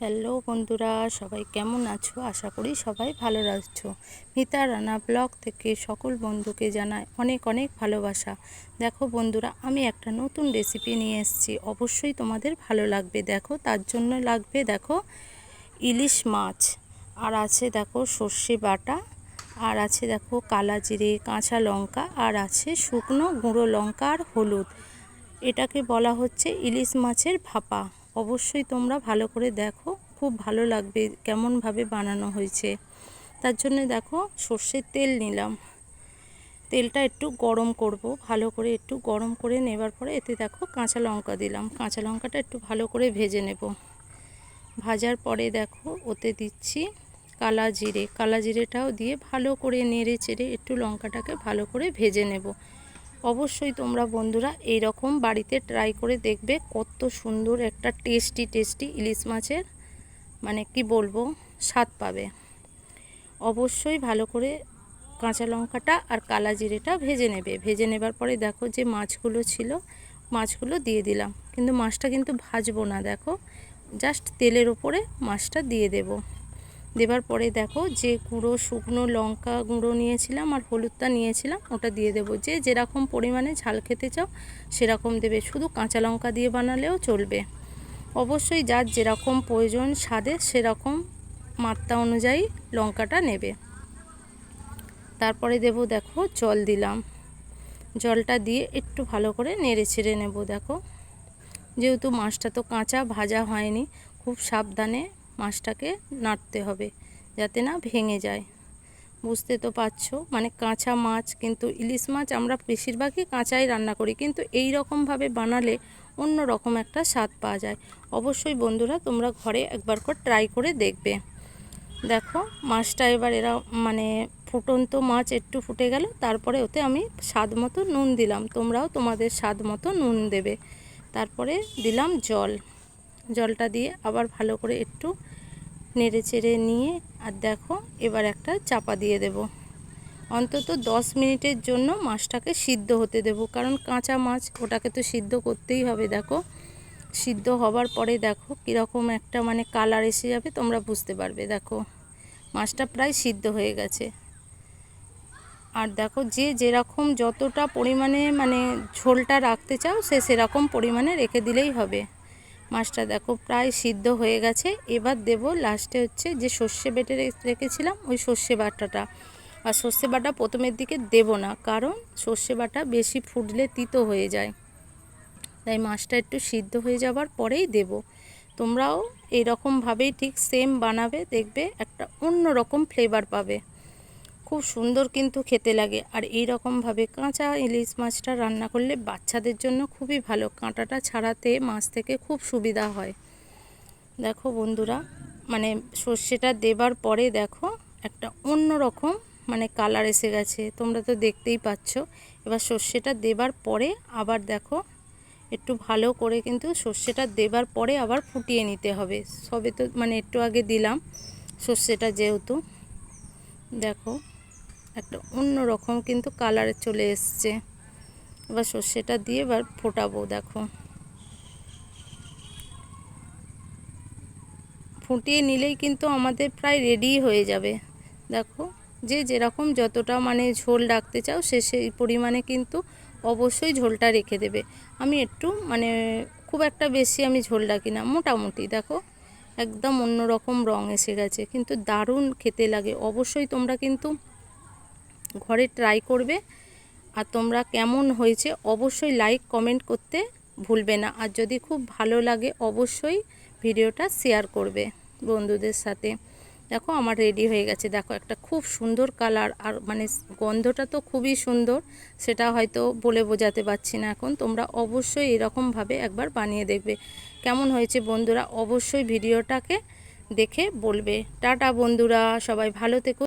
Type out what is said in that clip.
Hello বন্ধুরা, সবাই কেমন আছো? আশা করি সবাই ভালো আছো। মিতা রানা ব্লগ থেকে সকল বন্ধুকে জানায় অনেক অনেক ভালোবাসা। দেখো বন্ধুরা, আমি একটা নতুন রেসিপি নিয়ে এসেছি। অবশ্যই তোমাদের ভালো লাগবে। দেখো, তার জন্য লাগবে দেখো ইলিশ মাছ। আর আছে দেখো সর্ষে বাটা, আর আছে দেখো কালা জিরে, কাঁচা লঙ্কা, আর আছে শুকনো গুঁড়ো লঙ্কা আর হলুদ। এটাকে বলা হচ্ছে ইলিশ মাছের ভাপা। অবশ্যই তোমরা ভালো করে দেখো, খুব ভালো লাগবে কেমনভাবে বানানো হয়েছে। তার জন্য দেখো, সর্ষের তেল নিলাম। তেলটা একটু গরম করব, ভালো করে একটু গরম করে নেবার পরে এতে দেখো কাঁচা লঙ্কা দিলাম। কাঁচা লঙ্কাটা একটু ভালো করে ভেজে নেব। ভাজার পরে দেখো, ওতে দিচ্ছি কালা জিরে। কালা জিরেটাও দিয়ে ভালো করে নেড়ে চেড়ে একটু লঙ্কাটাকে ভালো করে ভেজে নেব। অবশ্যই তোমরা বন্ধুরা এই রকম বাড়িতে ট্রাই করে দেখবে কত সুন্দর একটা টেস্টি টেস্টি ইলিশ মাছের মানে কি বলব, স্বাদ পাবে। অবশ্যই ভালো করে কাঁচা লঙ্কাটা আর কালা জিরেটা ভেজে নেবে। ভেজে নেবার পরে দেখো যে মাছগুলো ছিল, মাছগুলো দিয়ে দিলাম। কিন্তু মাছটা কিন্তু ভাজবো না, দেখো। জাস্ট তেলের ওপরে মাছটা দিয়ে দেবো। দেবার পরে দেখো যে গুঁড়ো, শুকনো লঙ্কা গুঁড়ো নিয়েছিলাম আর হলুদটা নিয়েছিলাম, ওটা দিয়ে দেবো। যে যেরকম পরিমাণে ঝাল খেতে চাও, সেরকম দেবে। শুধু কাঁচা লঙ্কা দিয়ে বানালেও চলবে। অবশ্যই যার যেরকম প্রয়োজন স্বাদে, সেরকম মাত্রা অনুযায়ী লঙ্কাটা নেবে। তারপরে দেব দেখো জল দিলাম। জলটা দিয়ে একটু ভালো করে নেড়ে ছেড়ে নেব, দেখো। যেহেতু মাছটা তো কাঁচা, ভাজা হয়নি, খুব সাবধানে মাছটাকে নাড়তে হবে যাতে না ভেঙে যায়। বুঝতে তো পারছ? মানে কাঁচা মাছ কিন্তু ইলিশ মাছ আমরা বেশিরভাগই কাঁচাই রান্না করি, কিন্তু এই রকমভাবে বানালে অন্য রকম একটা স্বাদ পাওয়া যায়। অবশ্যই বন্ধুরা, তোমরা ঘরে একবার করে ট্রাই করে দেখবে। দেখো, মাছটা এবার এরা মানে ফুটন্ত মাছ একটু ফুটে গেল, তারপরে ওতে আমি স্বাদ মতো নুন দিলাম। তোমরাও তোমাদের স্বাদ মতো নুন দেবে। তারপরে দিলাম জল। জলটা দিয়ে আবার ভালো করে একটু নেড়ে চেড়ে নিয়ে আর দেখো এবার একটা চাপা দিয়ে দেব। অন্তত দশ মিনিটের জন্য মাছটাকে সিদ্ধ হতে দেব, কারণ কাঁচা মাছ ওটাকে তো সিদ্ধ করতেই হবে, দেখো। সিদ্ধ হবার পরে দেখো কীরকম একটা মানে কালার এসে যাবে, তোমরা বুঝতে পারবে, দেখো। মাছটা প্রায় সিদ্ধ হয়ে গেছে। আর দেখো যে যেরকম যতটা পরিমাণে মানে ঝোলটা রাখতে চাও সে সেরকম পরিমাণে রেখে দিলেই হবে। মাছটা দেখো প্রায় সিদ্ধ হয়ে গেছে। এবার দেব লাস্টে হচ্ছে যে সর্ষে বেটে রেখেছিলাম ওই সর্ষে বাটাটা। আর সর্ষে বাটা প্রথমের দিকে দেব না, কারণ সর্ষে বাটা বেশি ফুটলে তিতো হয়ে যায়। তাই মাছটা একটু সিদ্ধ হয়ে যাবার পরেই দেব। তোমরাও এইরকমভাবেই ঠিক সেম বানাবে, দেখবে একটা অন্য রকম ফ্লেভার পাবে। খুব সুন্দর কিন্তু খেতে লাগে। আর এই রকমভাবে কাঁচা ইলিশ মাছটা রান্না করলে বাচ্চাদের জন্য খুবই ভালো। কাঁটাটা ছাড়াতে মাছ থেকে খুব সুবিধা হয়। দেখো বন্ধুরা মানে সর্ষেটা দেবার পরে দেখো একটা অন্য রকম মানে কালার এসে গেছে। তোমরা তো দেখতেই পাচ্ছ। এবার সর্ষেটা দেবার পরে আবার দেখো, একটু ভালো করে কিন্তু সর্ষেটা দেবার পরে আবার ফুটিয়ে নিতে হবে। সবে তো মানে একটু আগে দিলাম সর্ষেটা যেহেতু। দেখো একটা অন্য রকম কিন্তু কালার চলে এসছে। এবার সর্ষেটা দিয়ে এবার ফোটাবো, দেখো। ফুটিয়ে নিলেই কিন্তু আমাদের প্রায় রেডি হয়ে যাবে। দেখো, যে যেরকম যতটা মানে ঝোল রাখতে চাও সে সেই পরিমাণে কিন্তু অবশ্যই ঝোলটা রেখে দেবে। আমি একটু মানে খুব একটা বেশি আমি ঝোল রাখি না, মোটামুটি, দেখো। একদম অন্য রকম রং এসে গেছে, কিন্তু দারুণ খেতে লাগে। অবশ্যই তোমরা কিন্তু ঘরে ট্রাই করবে। আর তোমরা কেমন হয়েছে অবশ্যই লাইক কমেন্ট করতে ভুলবে না। আর যদি খুব ভালো লাগে অবশ্যই ভিডিওটা শেয়ার করবে বন্ধুদের সাথে। দেখো আমার রেডি হয়ে গেছে। দেখো একটা খুব সুন্দর কালার আর মানে গন্ধটা তো খুবই সুন্দর, সেটা হয়তো বলে বোঝাতে পারছি না এখন। তোমরা অবশ্যই এরকমভাবে একবার বানিয়ে দেখবে। কেমন হয়েছে বন্ধুরা অবশ্যই ভিডিওটাকে দেখে বলবে। টাটা বন্ধুরা, সবাই ভালো থেকো।